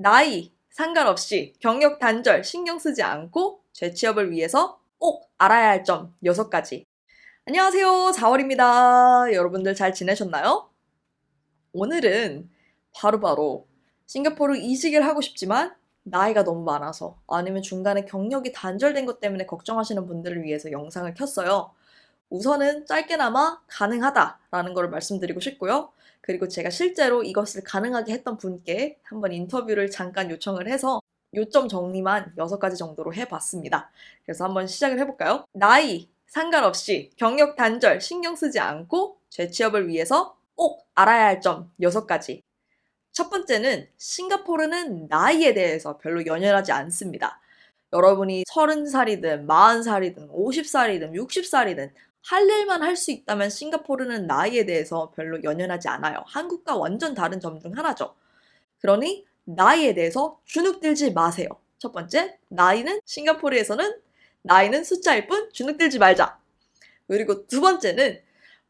나이 상관없이 경력 단절 신경 쓰지 않고 재취업을 위해서 꼭 알아야 할 점 6가지. 안녕하세요. 4월입니다. 여러분들 잘 지내셨나요? 오늘은 바로바로 싱가포르 이직을 하고 싶지만 나이가 너무 많아서 아니면 중간에 경력이 단절된 것 때문에 걱정하시는 분들을 위해서 영상을 켰어요. 우선은 짧게나마 가능하다라는 걸 말씀드리고 싶고요. 그리고 제가 실제로 이것을 가능하게 했던 분께 한번 인터뷰를 잠깐 요청을 해서 요점 정리만 6가지 정도로 해봤습니다. 그래서 한번 시작을 해볼까요? 나이 상관없이 경력 단절 신경 쓰지 않고 재취업을 위해서 꼭 알아야 할 점 6가지. 첫 번째는 싱가포르는 나이에 대해서 별로 연연하지 않습니다. 여러분이 30살이든 40살이든 50살이든 60살이든 할 일만 할 수 있다면 싱가포르는 나이에 대해서 별로 연연하지 않아요. 한국과 완전 다른 점 중 하나죠. 그러니 나이에 대해서 주눅들지 마세요. 첫 번째, 나이는 싱가포르에서는 나이는 숫자일 뿐 주눅들지 말자. 그리고 두 번째는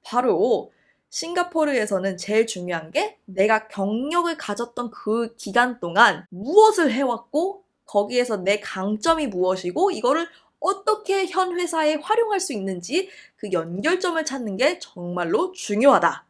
바로 싱가포르에서는 제일 중요한 게 내가 경력을 가졌던 그 기간 동안 무엇을 해왔고 거기에서 내 강점이 무엇이고 이거를 어떻게 현 회사에 활용할 수 있는지 그 연결점을 찾는 게 정말로 중요하다.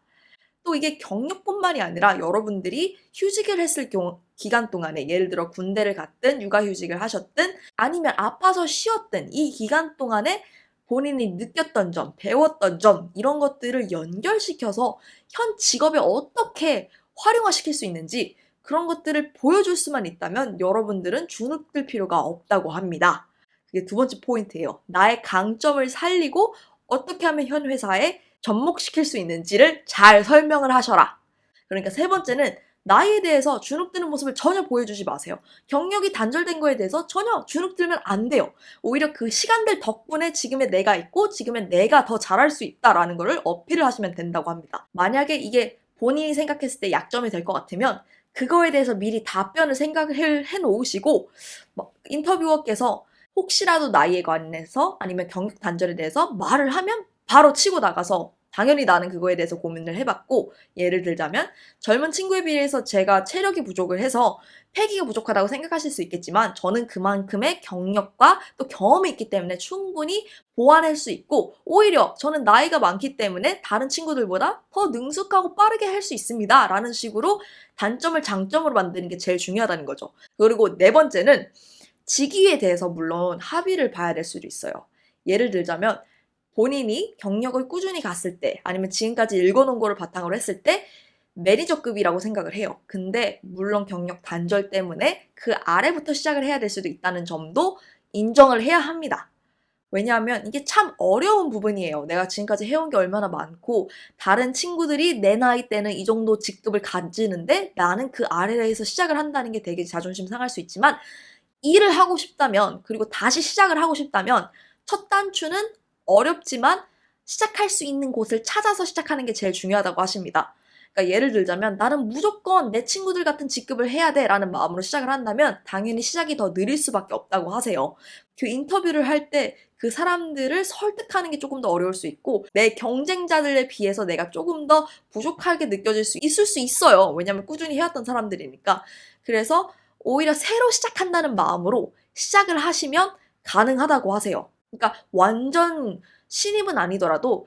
또 이게 경력뿐만이 아니라 여러분들이 휴직을 했을 경우 기간 동안에 예를 들어 군대를 갔든 육아휴직을 하셨든 아니면 아파서 쉬었든 이 기간 동안에 본인이 느꼈던 점, 배웠던 점 이런 것들을 연결시켜서 현 직업에 어떻게 활용화시킬 수 있는지 그런 것들을 보여줄 수만 있다면 여러분들은 주눅들 필요가 없다고 합니다. 그게 두 번째 포인트예요. 나의 강점을 살리고 어떻게 하면 현 회사에 접목시킬 수 있는지를 잘 설명을 하셔라. 그러니까 세 번째는 나이에 대해서 주눅드는 모습을 전혀 보여주지 마세요. 경력이 단절된 거에 대해서 전혀 주눅들면 안 돼요. 오히려 그 시간들 덕분에 지금의 내가 있고 지금의 내가 더 잘할 수 있다라는 거를 어필을 하시면 된다고 합니다. 만약에 이게 본인이 생각했을 때 약점이 될 것 같으면 그거에 대해서 미리 답변을 생각을 해 놓으시고 뭐 인터뷰어께서 혹시라도 나이에 관해서 아니면 경력 단절에 대해서 말을 하면 바로 치고 나가서 당연히 나는 그거에 대해서 고민을 해봤고 예를 들자면 젊은 친구에 비해서 제가 체력이 부족을 해서 패기가 부족하다고 생각하실 수 있겠지만 저는 그만큼의 경력과 또 경험이 있기 때문에 충분히 보완할 수 있고 오히려 저는 나이가 많기 때문에 다른 친구들보다 더 능숙하고 빠르게 할 수 있습니다 라는 식으로 단점을 장점으로 만드는 게 제일 중요하다는 거죠. 그리고 네 번째는 직위에 대해서 물론 합의를 봐야 될 수도 있어요 예를 들자면 본인이 경력을 꾸준히 갔을 때 아니면 지금까지 읽어놓은 거를 바탕으로 했을 때 매니저급이라고 생각을 해요. 근데 물론 경력 단절 때문에 그 아래부터 시작을 해야 될 수도 있다는 점도 인정을 해야 합니다. 왜냐하면 이게 참 어려운 부분이에요. 내가 지금까지 해온 게 얼마나 많고 다른 친구들이 내 나이 때는 이 정도 직급을 가지는데 나는 그 아래에서 시작을 한다는 게 되게 자존심 상할 수 있지만 일을 하고 싶다면 그리고 다시 시작을 하고 싶다면 첫 단추는 어렵지만 시작할 수 있는 곳을 찾아서 시작하는 게 제일 중요하다고 하십니다. 그러니까 예를 들자면 나는 무조건 내 친구들 같은 직급을 해야 돼 라는 마음으로 시작을 한다면 당연히 시작이 더 느릴 수밖에 없다고 하세요. 그 인터뷰를 할 때 그 사람들을 설득하는 게 조금 더 어려울 수 있고 내 경쟁자들에 비해서 내가 조금 더 부족하게 느껴질 수 있을 수 있어요. 왜냐면 꾸준히 해왔던 사람들이니까. 그래서 오히려 새로 시작한다는 마음으로 시작을 하시면 가능하다고 하세요. 그러니까 완전 신입은 아니더라도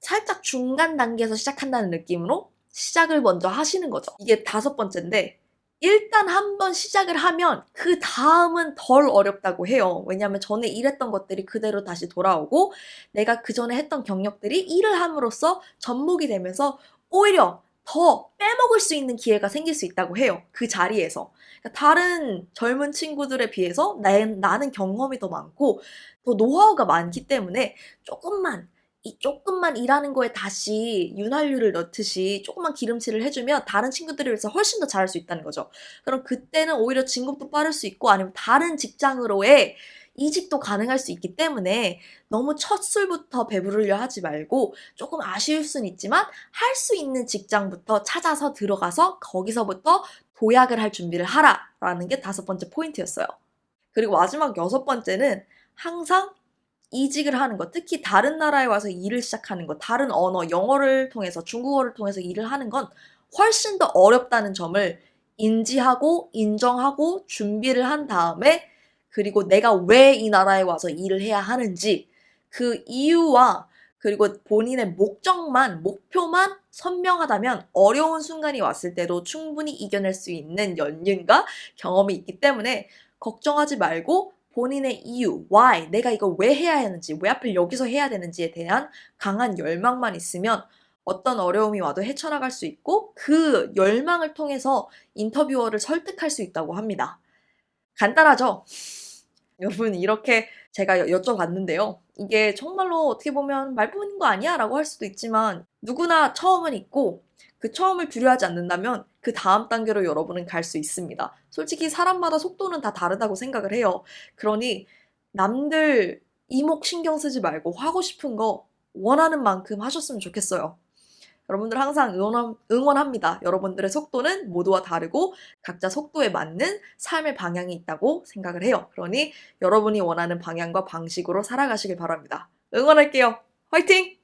살짝 중간 단계에서 시작한다는 느낌으로 시작을 먼저 하시는 거죠. 이게 다섯 번째인데 일단 한번 시작을 하면 그 다음은 덜 어렵다고 해요. 왜냐하면 전에 일했던 것들이 그대로 다시 돌아오고 내가 그 전에 했던 경력들이 일을 함으로써 접목이 되면서 오히려 더 빼먹을 수 있는 기회가 생길 수 있다고 해요. 그 자리에서. 그러니까 다른 젊은 친구들에 비해서 나, 나는 경험이 더 많고 더 노하우가 많기 때문에 조금만 이 조금만 일하는 거에 다시 윤활유를 넣듯이 조금만 기름칠을 해주면 다른 친구들에 비해서 훨씬 더 잘할 수 있다는 거죠. 그럼 그때는 오히려 진급도 빠를 수 있고 아니면 다른 직장으로의 이직도 가능할 수 있기 때문에 너무 첫 술부터 배부르려 하지 말고 조금 아쉬울 순 있지만 할 수 있는 직장부터 찾아서 들어가서 거기서부터 도약을 할 준비를 하라 라는 게 다섯 번째 포인트였어요. 그리고 마지막 여섯 번째는 항상 이직을 하는 것, 특히 다른 나라에 와서 일을 시작하는 것, 다른 언어, 영어를 통해서, 중국어를 통해서 일을 하는 건 훨씬 더 어렵다는 점을 인지하고 인정하고 준비를 한 다음에 그리고 내가 왜 이 나라에 와서 일을 해야 하는지 그 이유와 그리고 본인의 목적만, 목표만 선명하다면 어려운 순간이 왔을 때도 충분히 이겨낼 수 있는 연륜과 경험이 있기 때문에 걱정하지 말고 본인의 이유, why, 내가 이거 왜 해야 하는지, 왜 하필 여기서 해야 되는지에 대한 강한 열망만 있으면 어떤 어려움이 와도 헤쳐나갈 수 있고 그 열망을 통해서 인터뷰어를 설득할 수 있다고 합니다. 간단하죠? 여러분, 이렇게 제가 여- 여쭤봤는데요. 이게 정말로 어떻게 보면 말뿐인 거 아니야? 라고 할 수도 있지만 누구나 처음은 있고 그 처음을 두려워하지 않는다면 그 다음 단계로 여러분은 갈 수 있습니다. 솔직히 사람마다 속도는 다 다르다고 생각을 해요. 그러니 남들 이목 신경 쓰지 말고 하고 싶은 거 원하는 만큼 하셨으면 좋겠어요. 여러분들 항상 응원, 응원합 니다. 여러분들의 속도는 모두와 다르고 각자 속도에 맞는 삶의 방향이 있다고 생각을 해요. 그러니 여러분이 원하는 방향과 방식으로 살아가시길 바랍니다. 응원할게요. 화이팅!